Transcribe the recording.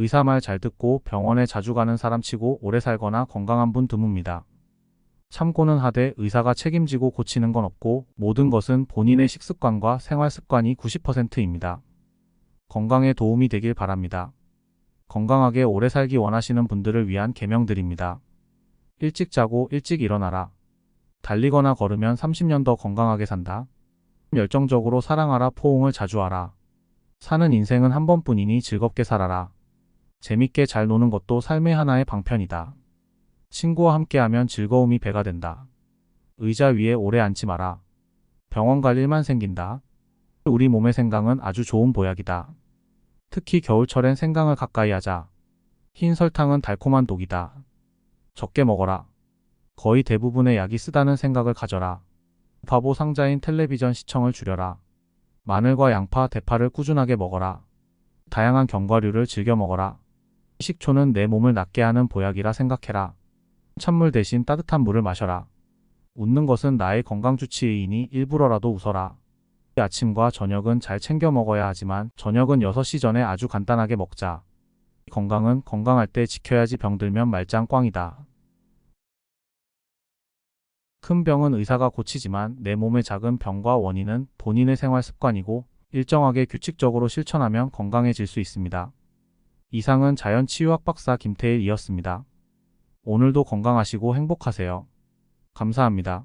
의사 말 잘 듣고 병원에 자주 가는 사람 치고 오래 살거나 건강한 분 드뭅니다. 참고는 하되 의사가 책임지고 고치는 건 없고 모든 것은 본인의 식습관과 생활 습관이 90%입니다. 건강에 도움이 되길 바랍니다. 건강하게 오래 살기 원하시는 분들을 위한 계명들입니다. 일찍 자고 일찍 일어나라. 달리거나 걸으면 30년 더 건강하게 산다. 열정적으로 사랑하라 포옹을 자주 하라. 사는 인생은 한 번뿐이니 즐겁게 살아라. 재밌게 잘 노는 것도 삶의 하나의 방편이다. 친구와 함께하면 즐거움이 배가 된다. 의자 위에 오래 앉지 마라. 병원 갈 일만 생긴다. 우리 몸의 생강은 아주 좋은 보약이다. 특히 겨울철엔 생강을 가까이 하자. 흰 설탕은 달콤한 독이다. 적게 먹어라. 거의 대부분의 약이 쓰다는 생각을 가져라. 바보 상자인 텔레비전 시청을 줄여라. 마늘과 양파, 대파를 꾸준하게 먹어라. 다양한 견과류를 즐겨 먹어라. 식초는 내 몸을 낫게 하는 보약이라 생각해라. 찬물 대신 따뜻한 물을 마셔라. 웃는 것은 나의 건강 주치의이니 일부러라도 웃어라. 아침과 저녁은 잘 챙겨 먹어야 하지만 저녁은 6시 전에 아주 간단하게 먹자. 건강은 건강할 때 지켜야지 병들면 말짱 꽝이다. 큰 병은 의사가 고치지만 내 몸의 작은 병과 원인은 본인의 생활 습관이고 일정하게 규칙적으로 실천하면 건강해질 수 있습니다. 이상은 자연치유학 박사 김태일이었습니다. 오늘도 건강하시고 행복하세요. 감사합니다.